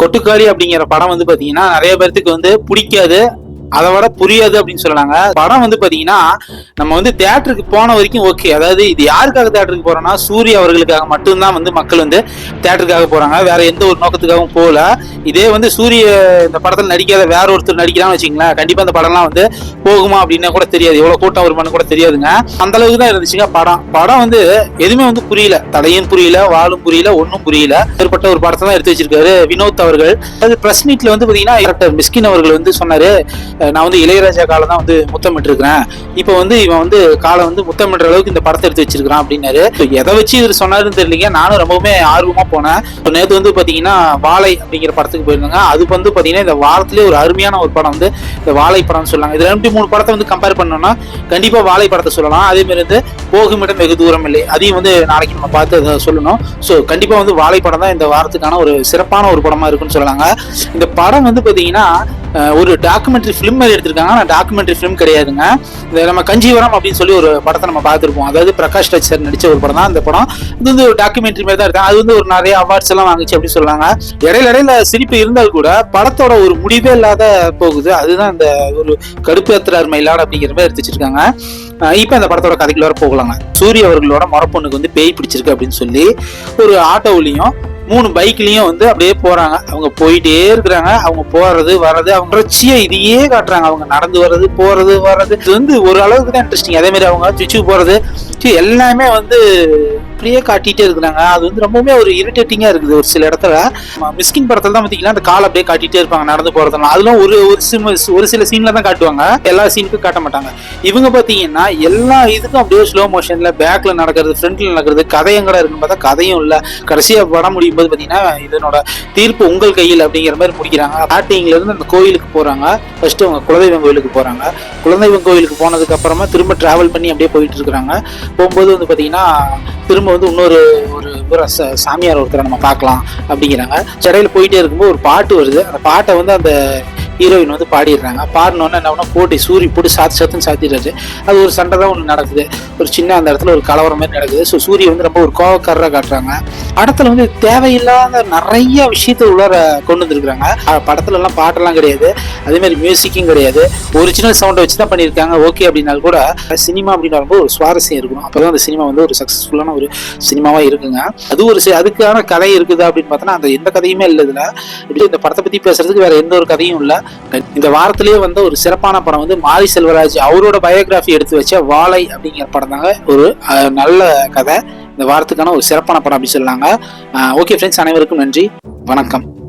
கொட்டுக்காளி அப்படிங்கிற படம் வந்து பார்த்தீங்கன்னா நிறைய பேர்த்துக்கு வந்து பிடிக்காது. அதை விட புரியாது அப்படின்னு சொல்லலாங்க படம் வந்து பாத்தீங்கன்னா நம்ம வந்து தேட்டருக்கு போன வரைக்கும் ஓகே அதாவது இது யாருக்காக தேட்டருக்கு போறோம்னா சூரிய அவர்களுக்காக மட்டும்தான் வந்து மக்கள் வந்து தேட்டருக்காக போறாங்க. வேற எந்த ஒரு நோக்கத்துக்காகவும் போகல. இதே வந்து சூரிய இந்த படத்தில் நடிக்காத வேற ஒருத்தர் நடிக்கிறான்னு வச்சுங்களேன் கண்டிப்பா அந்த படம்லாம் வந்து போகுமா அப்படின்னு கூட தெரியாது. எவ்வளவு கூட்டம் வருமானு கூட தெரியாதுங்க. அந்த அளவுக்கு தான் இருந்துச்சுங்க படம். படம் வந்து எதுவுமே வந்து புரியல. தலையும் புரியல வாழும் புரியல ஒன்றும் புரியல. ஏற்பட்ட ஒரு படத்தை தான் எடுத்து வச்சிருக்காரு வினோத் அவர்கள். அது பிரஸ் மீட்ல வந்து பாத்தீங்கன்னா மிஸ்கின் அவர்கள் வந்து சொன்னாரு நான் வந்து இளையராஜா காலம் தான் வந்து முத்தமிட்டுருக்கிறேன். இப்போ வந்து இவன் வந்து காலம் வந்து முத்தமிடுற அளவுக்கு இந்த படத்தை எடுத்து வச்சிருக்கான் அப்படின்னாரு. எதை வச்சு இவர் சொன்னாருன்னு தெரியலீங்க. நானும் ரொம்பவுமே ஆர்வமாக போனேன். இப்போ நேற்று வந்து பார்த்தீங்கன்னா வாழை அப்படிங்கிற படத்துக்கு போயிருந்தாங்க. அதுக்கு வந்து பார்த்தீங்கன்னா இந்த வாரத்திலே ஒரு அருமையான ஒரு படம் வந்து இந்த வாழை படம்னு சொல்லாங்க. இதில் ரெண்டு மூணு படத்தை வந்து கம்பேர் பண்ணோம்னா கண்டிப்பாக வாழை படத்தை சொல்லலாம். அதேமாரி வந்து போகுமிடம் வெகு தூரம் இல்லை. அதையும் வந்து நாளைக்கு நம்ம பார்த்து அதை சொல்லணும். ஸோ கண்டிப்பாக வந்து வாழை படம் தான் இந்த வாரத்துக்கான ஒரு சிறப்பான ஒரு படமாக இருக்குன்னு சொல்லலாங்க இந்த படம் வந்து பார்த்தீங்கன்னா ஒரு டாக்குமெண்ட்ரி ஃபிலிம் மாதிரி எடுத்திருக்காங்க. ஆனால் டாக்குமெண்ட்ரி ஃபிலிம் கிடையாதுங்க. இந்த நம்ம கஞ்சிவரம் அப்படின்னு சொல்லி ஒரு படத்தை நம்ம பார்த்துருப்போம். அதாவது பிரகாஷ் ராஜ் சார் நடித்த ஒரு படம் தான் அந்த படம். இது வந்து ஒரு டாக்குமெண்ட்ரி மாதிரி தான் இருக்காங்க அது வந்து ஒரு நிறைய அவார்ட்ஸ் எல்லாம் வாங்குச்சு அப்படின்னு சொல்றாங்க. இடையில இடையில சிரிப்பு இருந்தால் கூட படத்தோட ஒரு முடிவே இல்லாத போகுது. அதுதான் அந்த ஒரு கடுப்பேத்துறார் மயிலாடு அப்படிங்கிற மாதிரி எடுத்து வச்சிருக்காங்க இப்போ அந்த படத்தோட கதைக்குள்ள வர போகலாங்க. சூரிய அவர்களோட மரப்பொண்ணுக்கு வந்து பேய் பிடிச்சிருக்கு அப்படின்னு சொல்லி ஒரு ஆட்டோவிலையும் மூணு பைக்லயும் வந்து அப்படியே போறாங்க. அவங்க போயிட்டே இருக்கிறாங்க. அவங்க போறது வர்றது அவங்க தொடர்ச்சியா இதையே காட்டுறாங்க. அவங்க நடந்து வர்றது போறது வர்றது. இது வந்து ஒரு அளவுக்கு தான் இன்ட்ரெஸ்டிங் அதே மாதிரி அவங்க சுவிட்சு போறது எல்லாமே வந்து அப்படியே காட்டிட்டே இருக்கிறாங்க. அது வந்து ரொம்பவுமே ஒரு இரிட்டேட்டிங்காக இருக்குது ஒரு சில இடத்துல. ம- மிஸ்கின் படத்தில் தான் பார்த்தீங்கன்னா அந்த கால் அப்படியே காட்டிகிட்டே இருப்பாங்க நடந்து போகிறதெல்லாம் அதெல்லாம் ஒரு ஒரு சிம் ஒரு சில சீனில் தான் காட்டுவாங்க. எல்லா சீனுக்கும் காட்ட மாட்டாங்க. இவங்க பார்த்தீங்கன்னா எல்லா இதுக்கும் அப்படியே ஸ்லோ மோஷனில் பேக்கில் நடக்கிறது ஃப்ரண்ட்டில் நடக்கிறது கதை இருக்குன்னு பார்த்தா கதையும் இல்லை. கடைசியாக படம் முடியும் போது பார்த்தீங்கன்னா இதனோட தீர்ப்பு உங்கள் கையில் அப்படிங்கிற மாதிரி முடிக்கிறாங்க. ஸ்டார்டிங்லேருந்து அந்த கோயிலுக்கு போகிறாங்க ஃபஸ்ட்டு அவங்க குலதெய்வம் கோயிலுக்கு போகிறாங்க குலதெய்வம் கோயிலுக்கு போனதுக்கப்புறமா திரும்ப ட்ராவல் பண்ணி அப்படியே போயிட்டு இருக்கிறாங்க. போகும்போது வந்து பார்த்தீங்கன்னா திரும்ப வந்து இன்னொரு ஒரு சாமியார் ஒருத்தரை நம்ம பார்க்கலாம் அப்படிங்கிறாங்க. இடையில போயிட்டே இருக்கும்போது ஒரு பாட்டு வருது. அந்த பாட்டை வந்து அந்த ஹீரோயின் வந்து பாடிடுறாங்க. பாடினோன்னு என்ன பண்ணா போட்டு சூரி போட்டு சாத்து சாத்துன்னு சாத்திடுறாரு அது ஒரு சண்டை தான் ஒன்று நடக்குது. ஒரு சின்ன அந்த இடத்துல ஒரு கலவரம் மாதிரி நடக்குது. ஸோ சூரிய வந்து ரொம்ப ஒரு கோவக்காரராக காட்டுறாங்க. படத்தில் வந்து தேவையில்லாத நிறைய விஷயத்தை உள்ளார கொண்டு வந்துருக்குறாங்க. படத்துலலாம் படத்துல எல்லாம் பாட்டெல்லாம் கிடையாது. அதே மாதிரி மியூசிக்கும் கிடையாது. ஒரிஜினல் சவுண்டை வச்சு தான் பண்ணியிருக்காங்க. ஓகே அப்படின்னாலும் கூட சினிமா அப்படின்னு வரும்போது ஒரு சுவாரஸ்யம் இருக்கணும். அப்பதான் அந்த சினிமா வந்து ஒரு சக்ஸஸ்ஃபுல்லான ஒரு சினிமாவாக இருக்குங்க. அது ஒரு அதுக்கான கதை இருக்குதா அப்படின்னு பார்த்தோன்னா அந்த எந்த கதையுமே இல்லை இதில். இப்படி இந்த படத்தை பற்றி பேசுறதுக்கு வேற எந்த ஒரு கதையும் இல்லை. இந்த வாரத்திலேயே வந்த ஒரு சிறப்பான படம் வந்து மாரி செல்வராஜ் அவரோட பயோகிராஃபி எடுத்து வச்ச வாழை அப்படிங்கிற படம் தாங்க ஒரு அஹ், நல்ல கதை. இந்த வாரத்துக்கான ஒரு சிறப்பான படம் அப்படின்னு சொல்லாங்க ஓகே ஃப்ரெண்ட்ஸ் அனைவருக்கும் நன்றி. வணக்கம்.